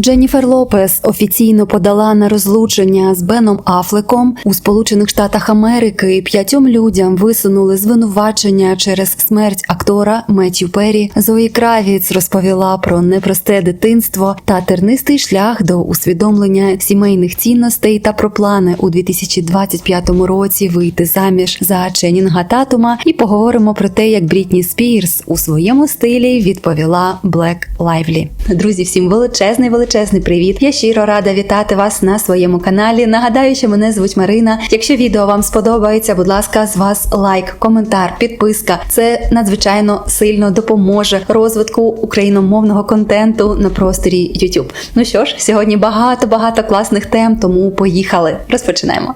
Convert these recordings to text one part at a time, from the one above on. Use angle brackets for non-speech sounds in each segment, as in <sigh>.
Дженніфер Лопес офіційно подала на розлучення з Беном Афлеком у Сполучених Штатах Америки. П'ятьом людям висунули звинувачення через смерть актора Меттью Перрі. Зої Кравіц розповіла про непросте дитинство та тернистий шлях до усвідомлення сімейних цінностей та про плани у 2025 році вийти заміж за Ченнінга Татума. І поговоримо про те, як Брітні Спірс у своєму стилі відповіла Блек Лайвлі. Друзі, всім величезний величезний привіт! Я щиро рада вітати вас на своєму каналі. Нагадаю, що мене звуть Марина. Якщо відео вам сподобається, будь ласка, з вас лайк, коментар, підписка. Це надзвичайно сильно допоможе розвитку україномовного контенту на просторі YouTube. Ну що ж, сьогодні багато багато класних тем, тому поїхали. Розпочинаємо.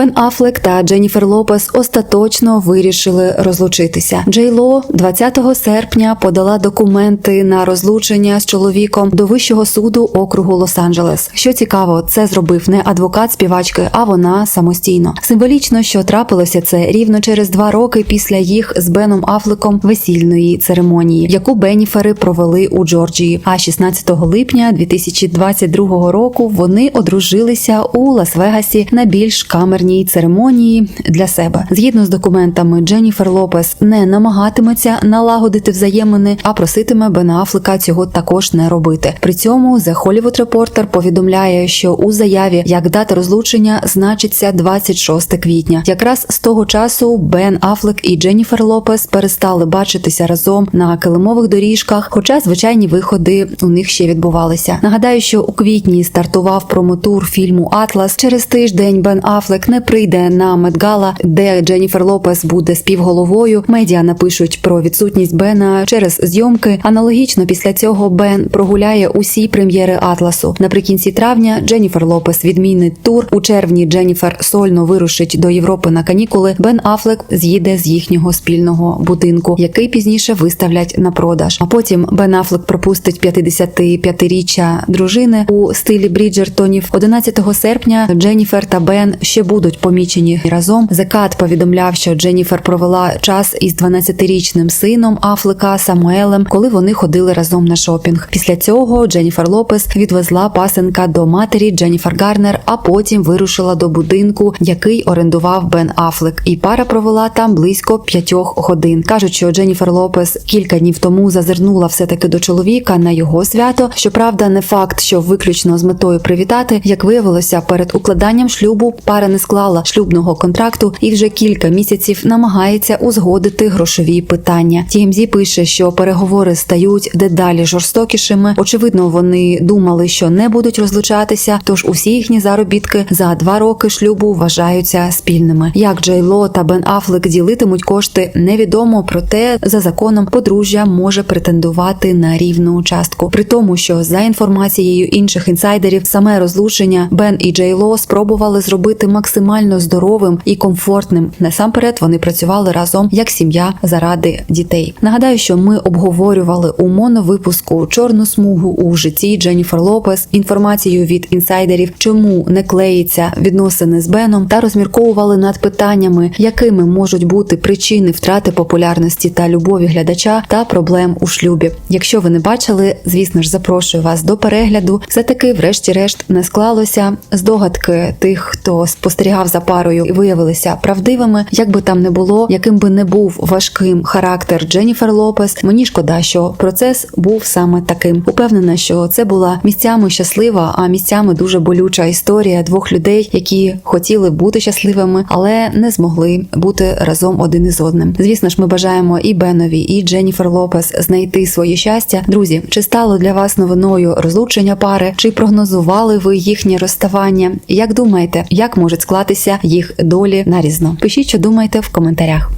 Бен Афлек та Дженніфер Лопес остаточно вирішили розлучитися. Джей Ло 20 серпня подала документи на розлучення з чоловіком до вищого суду округу Лос-Анджелес. Що цікаво, це зробив не адвокат співачки, а вона самостійно. Символічно, що трапилося це рівно через два роки після їх з Беном Афлеком весільної церемонії, яку Бенніфери провели у Джорджії. А 16 липня 2022 року вони одружилися у Лас-Вегасі на більш камерній церемонії для себе. Згідно з документами, Дженніфер Лопес не намагатиметься налагодити взаємини, а проситиме Бена Афлека цього також не робити. При цьому The Hollywood Reporter повідомляє, що у заяві як дата розлучення значиться 26 квітня. Якраз з того часу Бен Афлек і Дженніфер Лопес перестали бачитися разом на килимових доріжках, хоча звичайні виходи у них ще відбувалися. Нагадаю, що у квітні стартував промотур фільму Атлас. Через тиждень Бен Афлек не прийде на Медгала, де Дженніфер Лопес буде співголовою. Медіа напишуть про відсутність Бена через зйомки. Аналогічно після цього Бен прогуляє усі прем'єри Атласу. Наприкінці травня Дженніфер Лопес відмінить тур. У червні Дженніфер сольно вирушить до Європи на канікули. Бен Афлек з'їде з їхнього спільного будинку, який пізніше виставлять на продаж. А потім Бен Афлек пропустить 55-річчя дружини у стилі Бріджертонів. 11 серпня Дженніфер та Бен ще будуть помічені разом. Закат повідомляв, що Дженніфер провела час із 12-річним сином Афлека Самуелем, коли вони ходили разом на шопінг. Після цього Дженніфер Лопес відвезла пасенка до матері Дженніфер Гарнер, а потім вирушила до будинку, який орендував Бен Афлек. І пара провела там близько п'ятьох годин. кажуть, що Дженніфер Лопес кілька днів тому зазирнула все таки до чоловіка на його свято. Щоправда, не факт, що виключно з метою привітати, як виявилося, перед укладанням шлюбу пара не склала шлюбного контракту і вже кілька місяців намагається узгодити грошові питання. TMZ пише, що переговори стають дедалі жорстокішими. Очевидно, вони думали, що не будуть розлучатися, тож усі їхні заробітки за два роки шлюбу вважаються спільними. Як Джей Ло та Бен Афлек ділитимуть кошти, невідомо. Проте за законом подружжя може претендувати на рівну частку. При тому, що за інформацією інших інсайдерів, саме розлучення Бен і Джей Ло спробували зробити максимально здоровим і комфортним. Насамперед вони працювали разом як сім'я заради дітей. Нагадаю, що ми обговорювали у моновипуску чорну смугу у житті Дженніфер Лопес, інформацію від інсайдерів, чому не клеїться відносини з Беном, та розмірковували над питаннями, якими можуть бути причини втрати популярності та любові глядача та проблем у шлюбі. Якщо ви не бачили, звісно ж, запрошую вас до перегляду. Все таки, врешті-решт, не склалося. Здогадки тих, хто спостерігав за парою, і виявилися правдивими. Як би там не було, яким би не був важким характер Дженніфер Лопес, мені шкода, що процес був саме таким. Упевнена, що це була місцями щаслива, а місцями дуже болюча історія двох людей, які хотіли бути щасливими, але не змогли бути разом один із одним. Звісно ж, ми бажаємо і Бенові, і Дженніфер Лопес знайти своє щастя. Друзі, чи стало для вас новиною розлучення пари? Чи прогнозували ви їхнє розставання? Як думаєте, як можуть склатися їх долі нарізно? Пишіть, що думаєте в коментарях.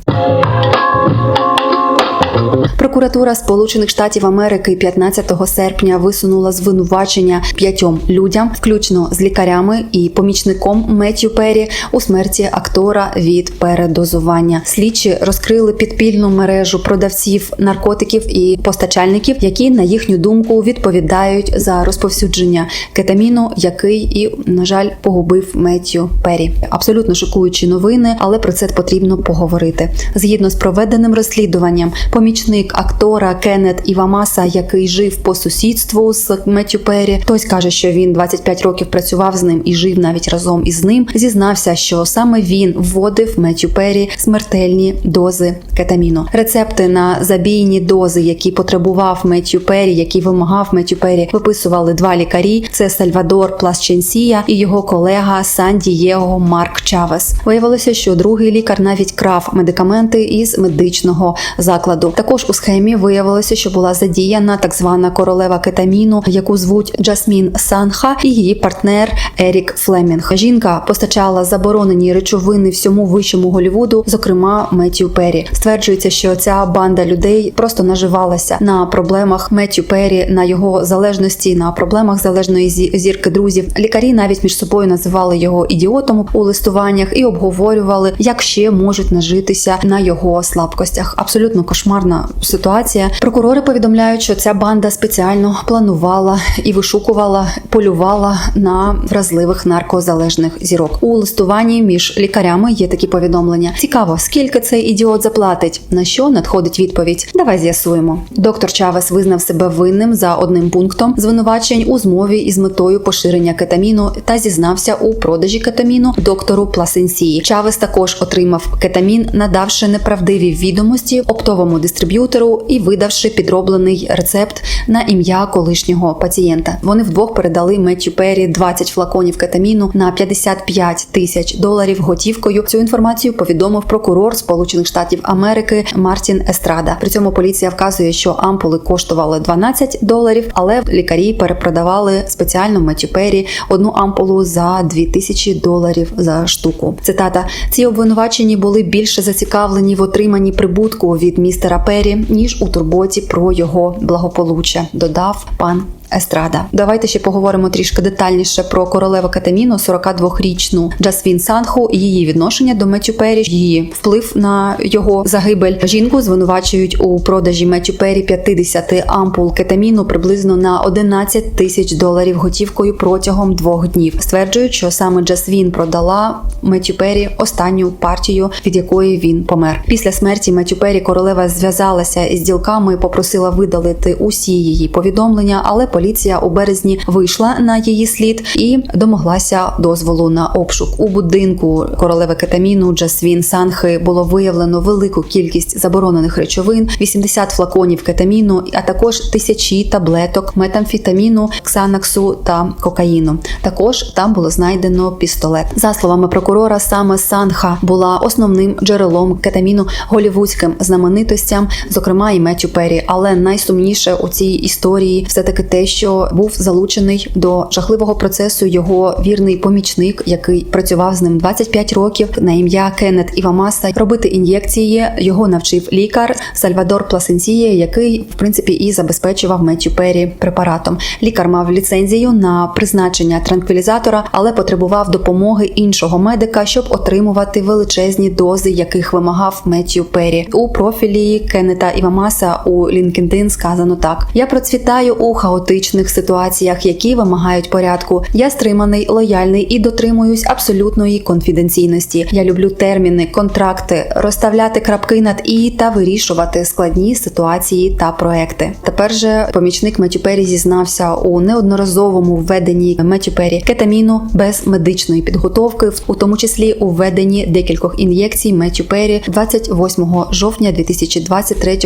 Прокуратура Сполучених Штатів Америки 15 серпня висунула звинувачення п'ятьом людям, включно з лікарями і помічником Меттью Перрі у смерті актора від передозування. Слідчі розкрили підпільну мережу продавців наркотиків і постачальників, які на їхню думку відповідають за розповсюдження кетаміну, який і на жаль погубив Меттью Перрі. Абсолютно шокуючі новини, але про це потрібно поговорити. Згідно з проведеним розслідуванням, помічник помічник актора Кеннет Івамаса, який жив по сусідству з Меттю Перрі. Хтось каже, що він 25 років працював з ним і жив навіть разом із ним. Зізнався, що саме він вводив Меттю Перрі смертельні дози кетаміну. Рецепти на забійні дози, які потребував Меттю Перрі, які вимагав Меттю Перрі, виписували два лікарі: це Сальвадор Пласченсія і його колега Сан Дієго Марк Чавес. Виявилося, що другий лікар навіть крав медикаменти із медичного закладу. Також у схемі виявилося, що була задіяна так звана королева кетаміну, яку звуть Джасмін Санха, і її партнер Ерік Флемінг. Жінка постачала заборонені речовини всьому вищому Голівуду, зокрема Меттю Перрі. Стверджується, що ця банда людей просто наживалася на проблемах Меттю Перрі, на його залежності, на проблемах залежної зі- зірки друзів. Лікарі навіть між собою називали його ідіотом у листуваннях і обговорювали, як ще можуть нажитися на його слабкостях. Абсолютно кошмарна ситуація. Прокурори повідомляють, що ця банда спеціально планувала і вишукувала, полювала на вразливих наркозалежних зірок. У листуванні між лікарями є такі повідомлення. Цікаво, скільки цей ідіот заплатить. На що надходить відповідь? Давай з'ясуємо. Доктор Чавес визнав себе винним за одним пунктом звинувачень у змові із метою поширення кетаміну та зізнався у продажі кетаміну доктору Пласенсії. Чавес також отримав кетамін, надавши неправдиві відомості оптовому дистриб'ютору і видавши підроблений рецепт на ім'я колишнього пацієнта. Вони вдвох передали Меттю Перрі 20 флаконів кетаміну на 55 тисяч доларів готівкою. Цю інформацію повідомив прокурор Сполучених Штатів Америки Мартін Естрада. При цьому поліція вказує, що ампули коштували 12 доларів, але лікарі перепродавали спеціально Меттю Перрі одну ампулу за 2000 доларів за штуку. Цитата: ці обвинувачені були більше зацікавлені в отриманні прибутку від містера Перрі, ніж у турботі про його благополуччя, додав пан. Естрада. Давайте ще поговоримо трішки детальніше про королеву кетаміну, 42-річну Джасвін Санху, її відношення до Меттю Перрі, її вплив на його загибель. Жінку звинувачують у продажі Меттю Перрі 50 ампул кетаміну приблизно на 11 тисяч доларів готівкою протягом двох днів. Стверджують, що саме Джасвін продала Меттю Перрі останню партію, від якої він помер. Після смерті Меттю Перрі королева зв'язалася із ділками, попросила видалити усі її повідомлення, але поліція у березні вийшла на її слід і домоглася дозволу на обшук. У будинку королеви кетаміну Джасвін Санхи було виявлено велику кількість заборонених речовин, 80 флаконів кетаміну, а також тисячі таблеток метамфетаміну, ксанаксу та кокаїну. Також там було знайдено пістолет. За словами прокурора, саме Санха була основним джерелом кетаміну голівудським знаменитостям, зокрема і Меттю Перрі. Але найсумніше у цій історії все таки те, що був залучений до жахливого процесу його вірний помічник, який працював з ним 25 років на ім'я Кеннет Івамаса. Робити ін'єкції його навчив лікар Сальвадор Пласенсіє, який в принципі і забезпечував Меттю Перрі препаратом. Лікар мав ліцензію на призначення транквілізатора, але потребував допомоги іншого медика, щоб отримувати величезні дози, яких вимагав Меттю Перрі. У профілі Кеннета Івамаса у LinkedIn сказано так: я процвітаю у хаотичних ситуаціях, які вимагають порядку. Я стриманий, лояльний і дотримуюсь абсолютної конфіденційності. Я люблю терміни, контракти, розставляти крапки над і та вирішувати складні ситуації та проекти. Тепер же помічник Меттю зізнався у неодноразовому введенні Меттю Перрі кетаміну без медичної підготовки, у тому числі у введенні декількох ін'єкцій Меттю Перрі 28 жовтня 2023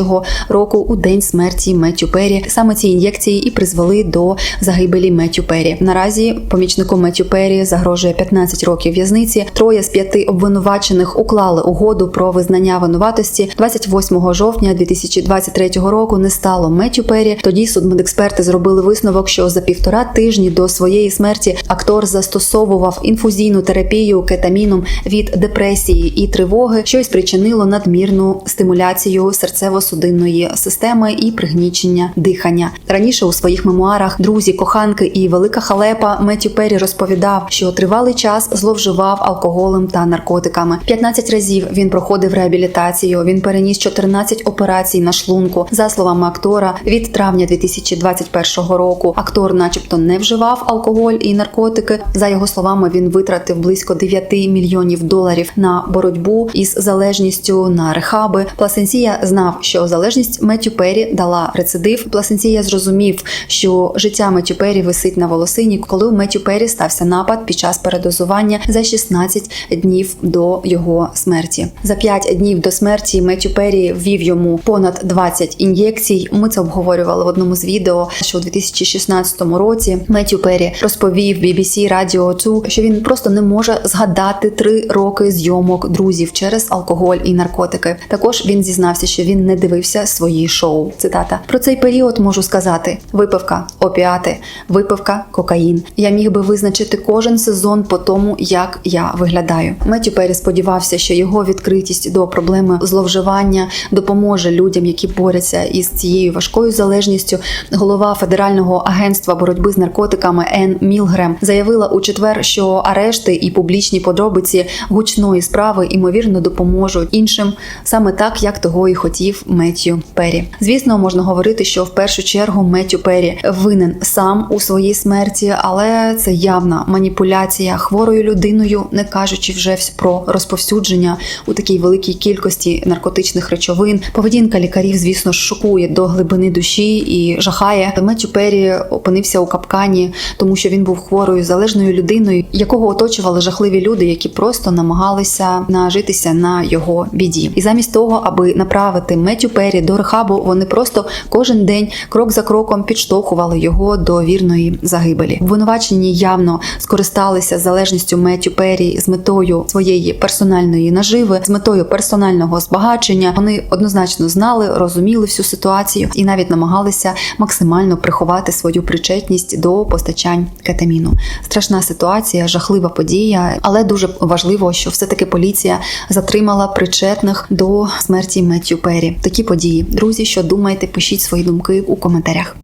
року у день смерті Меттю Перрі. Саме ці ін'єкції і призвели до загибелі Меттю Перрі. Наразі помічнику Меттю Перрі загрожує 15 років в'язниці. Троє з п'яти обвинувачених уклали угоду про визнання винуватості 28 жовтня 2023 року. Не стало Меттю Перрі. Тоді судмедексперти зробили висновок, що за півтора тижні до своєї смерті актор застосовував інфузійну терапію кетаміном від депресії і тривоги, що й спричинило надмірну стимуляцію серцево-судинної системи і пригнічення дихання. Раніше у своїх мемуарах Друзі, коханки і велика халепа Меттю Перрі розповідав, що тривалий час зловживав алкоголем та наркотиками. 15 разів він проходив реабілітацію. Він переніс 14 операцій на шлунку. За словами актора, від травня 2021 року актор, начебто, не вживав алкоголь і наркотики. За його словами, він витратив близько 9 мільйонів доларів на боротьбу із залежністю на рехаби. Пласенсія знав, що залежність Меттю Перрі дала рецидив. Пласенсія зрозумів, що життя Меттю Перрі висить на волосині, коли у Меттю Перрі стався напад під час передозування за 16 днів до його смерті. За 5 днів до смерті Меттю Перрі ввів йому понад 20 ін'єкцій. Ми це обговорювали в одному з відео, що у 2016 році Меттю Перрі розповів BBC Radio 2, що він просто не може згадати три роки зйомок друзів через алкоголь і наркотики. Також він зізнався, що він не дивився свої шоу. Цитата про цей період можу сказати: випивка, опіати, випивка, кокаїн. Я міг би визначити кожен сезон по тому, як я виглядаю. Меттю Перрі сподівався, що його відкритість до проблеми зловживання допоможе людям, які борються із цією важкою залежністю. Голова федерального агентства боротьби з наркотиками Ен Мілгрем заявила у четвер, що арешти і публічні подробиці гучної справи ймовірно допоможуть іншим саме так, як того і хотів Меттю Перрі. Звісно, можна говорити, що в першу чергу Меттю Перрі винен сам у своїй смерті, але це явна маніпуляція хворою людиною, не кажучи вже про розповсюдження у такій великій кількості наркотичних речовин. Поведінка лікарів, звісно, шокує до глибини душі і жахає. Меттю Перрі опинився у капкані, тому що він був хворою залежною людиною, якого оточували жахливі люди, які просто намагалися нажитися на його біді. І замість того, аби направити Меттю Перрі до рехабу, вони просто кожен день крок за кроком підштовхували його до вірної загибелі. Обвинувачені явно скористалися залежністю Меттю Перрі з метою своєї персональної наживи, з метою персонального збагачення. Вони однозначно знали, розуміли всю ситуацію і навіть намагалися максимально приховати свою причетність до постачань кетаміну. Страшна ситуація, жахлива подія, але дуже важливо, що все-таки поліція затримала причетних до смерті Меттю Перрі. Такі події. Друзі, що думаєте, пишіть свої думки у коментарях.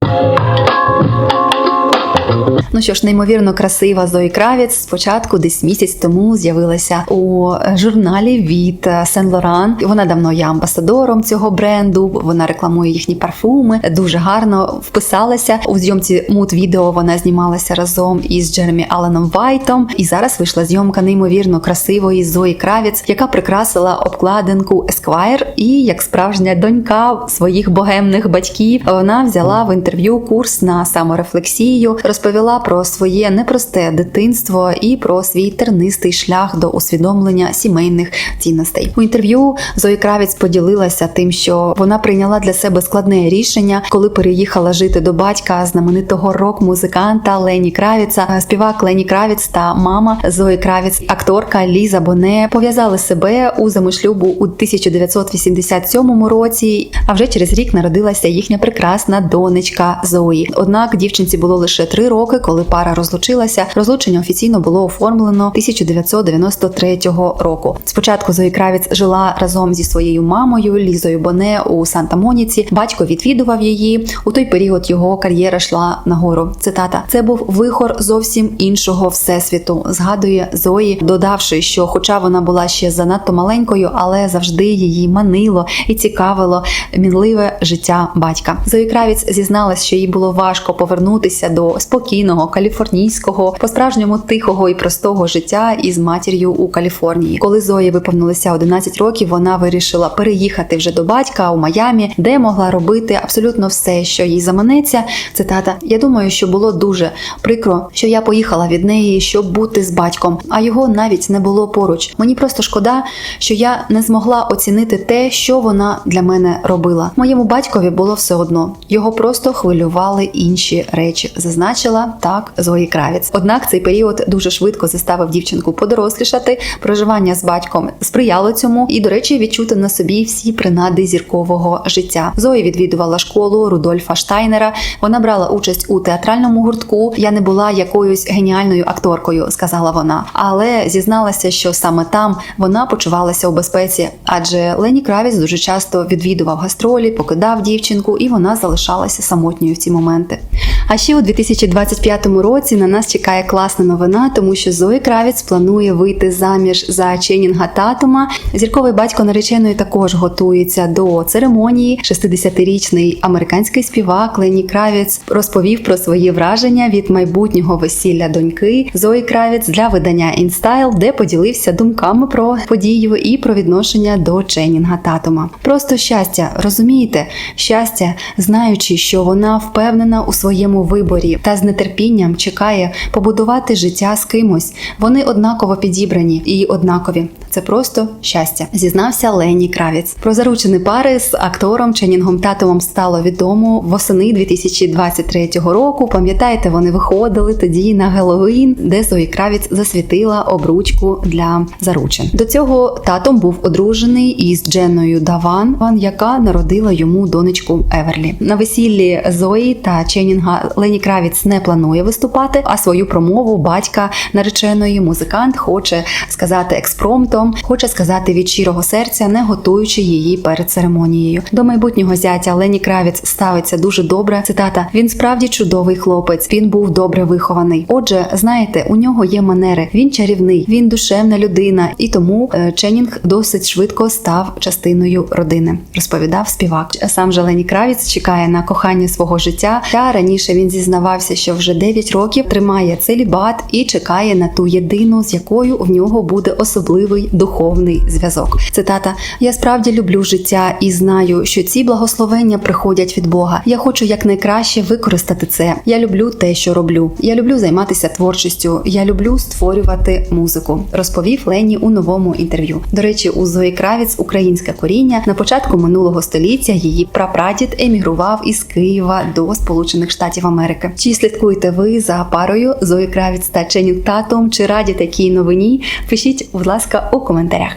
Thank you. Ну що ж, неймовірно красива Зої Кравіц спочатку, десь місяць тому, з'явилася у журналі від Сен Лоран. Вона давно є амбасадором цього бренду. Вона рекламує їхні парфуми. Дуже гарно вписалася у зйомці мут відео. Вона знімалася разом із Джеремі Алленом Вайтом. І зараз вийшла зйомка неймовірно красивої Зої Кравіц, яка прикрасила обкладинку Esquire і як справжня донька своїх богемних батьків. Вона взяла в інтерв'ю курс на саморефлексію, розповіла про своє непросте дитинство і про свій тернистий шлях до усвідомлення сімейних цінностей. У інтерв'ю Зої Кравіць поділилася тим, що вона прийняла для себе складне рішення, коли переїхала жити до батька знаменитого рок-музиканта Лені Кравіца. Співак Лені Кравіц та мама Зої Кравіц, акторка Ліза Боне, пов'язали себе у замишлюбу у 1987 році. А вже через рік народилася їхня прекрасна донечка Зої. Однак дівчинці було лише три роки, коли пара розлучилася. Розлучення офіційно було оформлено 1993 року. Спочатку Зої Кравіц жила разом зі своєю мамою Лізою Боне у Санта-Моніці. Батько відвідував її. У той період його кар'єра йшла нагору. Цитата: це був вихор зовсім іншого всесвіту. Згадує Зої, додавши, що, хоча вона була ще занадто маленькою, але завжди її манило і цікавило мінливе життя батька. Зої Кравіц зізналась, що їй було важко повернутися до спокійного каліфорнійського, по-справжньому тихого і простого життя із матір'ю у Каліфорнії. Коли Зої виповнилося 11 років, вона вирішила переїхати вже до батька у Майамі, де могла робити абсолютно все, що їй заманеться. Цитата: Я думаю, що було дуже прикро, що я поїхала від неї, щоб бути з батьком, а його навіть не було поруч. Мені просто шкода, що я не змогла оцінити те, що вона для мене робила. Моєму батькові було все одно. Його просто хвилювали інші речі. Зазначила так Зої Кравіц. Однак цей період дуже швидко заставив дівчинку подорослішати. Проживання з батьком сприяло цьому, і, до речі, відчути на собі всі принади зіркового життя. Зої відвідувала школу Рудольфа Штайнера. Вона брала участь у театральному гуртку. Я не була якоюсь геніальною акторкою, сказала вона, але зізналася, що саме там вона почувалася у безпеці, адже Лені Кравіц дуже часто відвідував гастролі, покидав дівчинку, і вона залишалася самотньою в ці моменти. А ще у 2025 році на нас чекає класна новина, тому що Зої Кравіц планує вийти заміж за Ченінга Татума. Зірковий батько нареченої також готується до церемонії. 60-річний американський співак Лені Кравіц розповів про свої враження від майбутнього весілля доньки Зої Кравіц для видання InStyle, де поділився думками про подію і про відношення до Ченінга Татума. Просто щастя, розумієте? Щастя, знаючи, що вона впевнена у своєму виборі та з нетерпінням чекає побудувати життя з кимось. Вони однаково підібрані і однакові. Це просто щастя, зізнався Лені Кравіц. Про заручені пари з актором Ченінгом Татумом стало відомо восени 2023 року. Пам'ятаєте, вони виходили тоді на Геловін, де Зої Кравіц засвітила обручку для заручин. До цього татом був одружений із Дженною Даван, Ван, яка народила йому донечку Еверлі. На весіллі Зої та Ченінга Лені Кравіц не планує виступати, а свою промову батька нареченої музикант хоче сказати експромтом, хоче сказати від щирого серця, не готуючи її перед церемонією. До майбутнього зятя Лені Кравіц ставиться дуже добре. Цитата: він справді чудовий хлопець. Він був добре вихований. Отже, знаєте, у нього є манери. Він чарівний, він душевна людина, і тому е, Ченінг досить швидко став частиною родини. Розповідав співак. Сам же Лені Кравіц чекає на кохання свого життя. Та раніше він зізнавався, що вже 9 років тримає целібат і чекає на ту єдину, з якою в нього буде особливий духовний зв'язок. Цитата: Я справді люблю життя і знаю, що ці благословення приходять від Бога. Я хочу якнайкраще використати це. Я люблю те, що роблю. Я люблю займатися творчістю. Я люблю створювати музику. Розповів Лені у новому інтерв'ю. До речі, у Зої Кравіц українське коріння на початку минулого століття її прапрадід емігрував із Києва до Сполучених Штатів Америки. Чи слідкуєте ви за парою Зої Кравіц та Ченю Татом? Чи раді такій новині? Пишіть, будь ласка, у коментарях.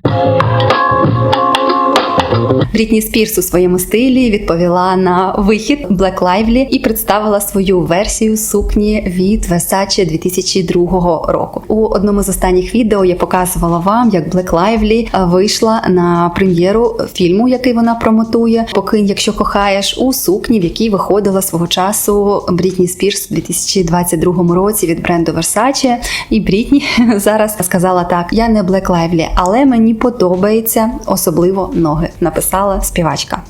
Брітні Спірс у своєму стилі відповіла на вихід Black Lively і представила свою версію сукні від Versace 2002 року. У одному з останніх відео я показувала вам, як Black Lively вийшла на прем'єру фільму, який вона промотує. Покинь, якщо кохаєш, у сукні, в якій виходила свого часу Брітні Спірс у 2022 році від бренду Versace. І Брітні <laughs> зараз сказала так: я не Black Lively, але мені подобається особливо ноги. Написала співачка.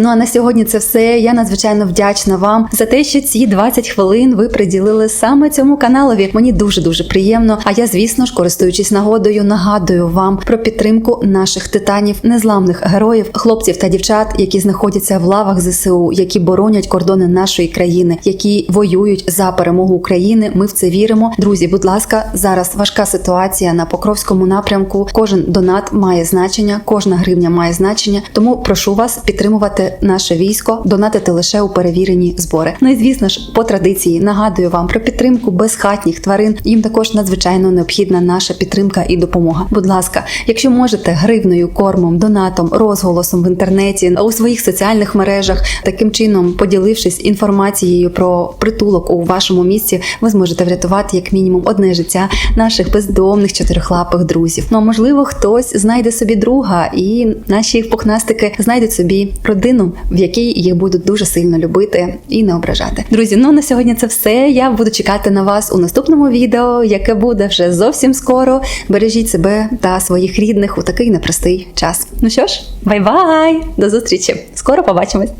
Ну а на сьогодні це все. Я надзвичайно вдячна вам за те, що ці 20 хвилин ви приділили саме цьому каналові. Мені дуже дуже приємно. А я, звісно ж, користуючись нагодою, нагадую вам про підтримку наших титанів, незламних героїв, хлопців та дівчат, які знаходяться в лавах ЗСУ, які боронять кордони нашої країни, які воюють за перемогу України. Ми в це віримо. Друзі, будь ласка, зараз важка ситуація на Покровському напрямку. Кожен донат має значення, кожна гривня має значення. Тому прошу вас підтримувати наше військо, донатити лише у перевірені збори. Ну і звісно ж, по традиції нагадую вам про підтримку безхатніх тварин. Їм також надзвичайно необхідна наша підтримка і допомога. Будь ласка, якщо можете гривною, кормом, донатом, розголосом в інтернеті, у своїх соціальних мережах, таким чином поділившись інформацією про притулок у вашому місці, ви зможете врятувати як мінімум одне життя наших бездомних чотирихлапих друзів. Ну а можливо, хтось знайде собі друга, і наші пухнастики знайдуть собі родину, в якій їх будуть дуже сильно любити і не ображати. Друзі, ну на сьогодні це все. Я буду чекати на вас у наступному відео, яке буде вже зовсім скоро. Бережіть себе та своїх рідних у такий непростий час. Ну що ж, бай-бай! До зустрічі! Скоро побачимось!